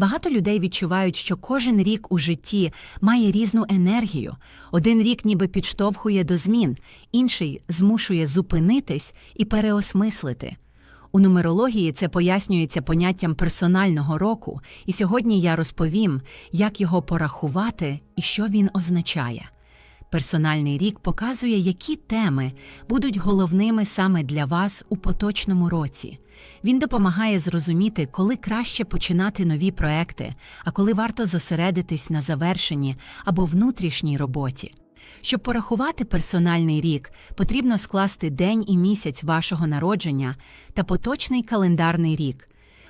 Багато людей відчувають, що кожен рік у житті має різну енергію. Один рік ніби підштовхує до змін, інший змушує зупинитись і переосмислити. У нумерології це пояснюється поняттям персонального року, і сьогодні я розповім, як його порахувати і що він означає. Персональний рік показує, які теми будуть головними саме для вас у поточному році. Він допомагає зрозуміти, коли краще починати нові проекти, а коли варто зосередитись на завершенні або внутрішній роботі. Щоб порахувати персональний рік, потрібно скласти день і місяць вашого народження та поточний календарний рік.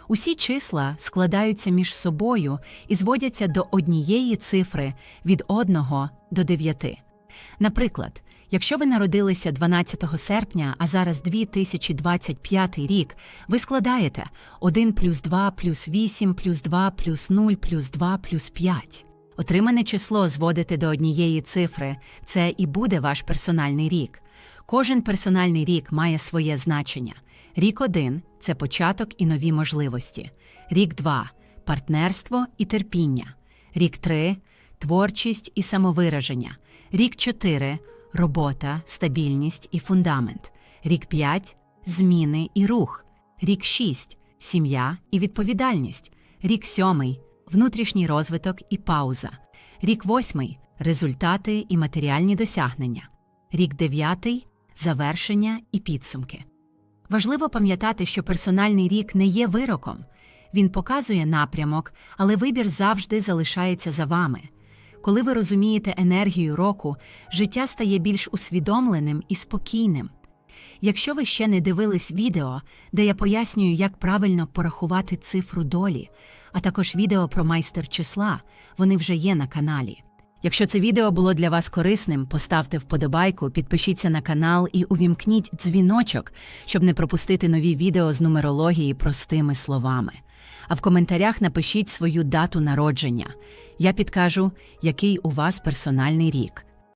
Усі числа складаються між собою і зводяться до однієї цифри від 1 до 9. Наприклад, якщо ви народилися 12 серпня, а зараз 2025 рік, ви складаєте 1 плюс 2 плюс 8 плюс 2 плюс 0 плюс 2 плюс 5. Отримане число зводите до однієї цифри, це і буде ваш персональний рік. Кожен персональний рік має своє значення. Рік 1 – це початок і нові можливості. Рік 2 – партнерство і терпіння. Рік 3 – творчість і самовираження. Рік 4 – робота, стабільність і фундамент. Рік 5 – зміни і рух. Рік 6 – сім'я і відповідальність. Рік 7 – внутрішній розвиток і пауза. Рік 8 – результати і матеріальні досягнення. Рік 9 – завершення і підсумки. Важливо пам'ятати, що персональний рік не є вироком. Він показує напрямок, але вибір завжди залишається за вами. Коли ви розумієте енергію року, життя стає більш усвідомленим і спокійним. Якщо ви ще не дивились відео, де я пояснюю, як правильно порахувати цифру долі, а також відео про майстер числа, вони вже є на каналі. Якщо це відео було для вас корисним, поставте вподобайку, підпишіться на канал і увімкніть дзвіночок, щоб не пропустити нові відео з нумерології простими словами. А в коментарях напишіть свою дату народження. Я підкажу, який у вас персональний рік.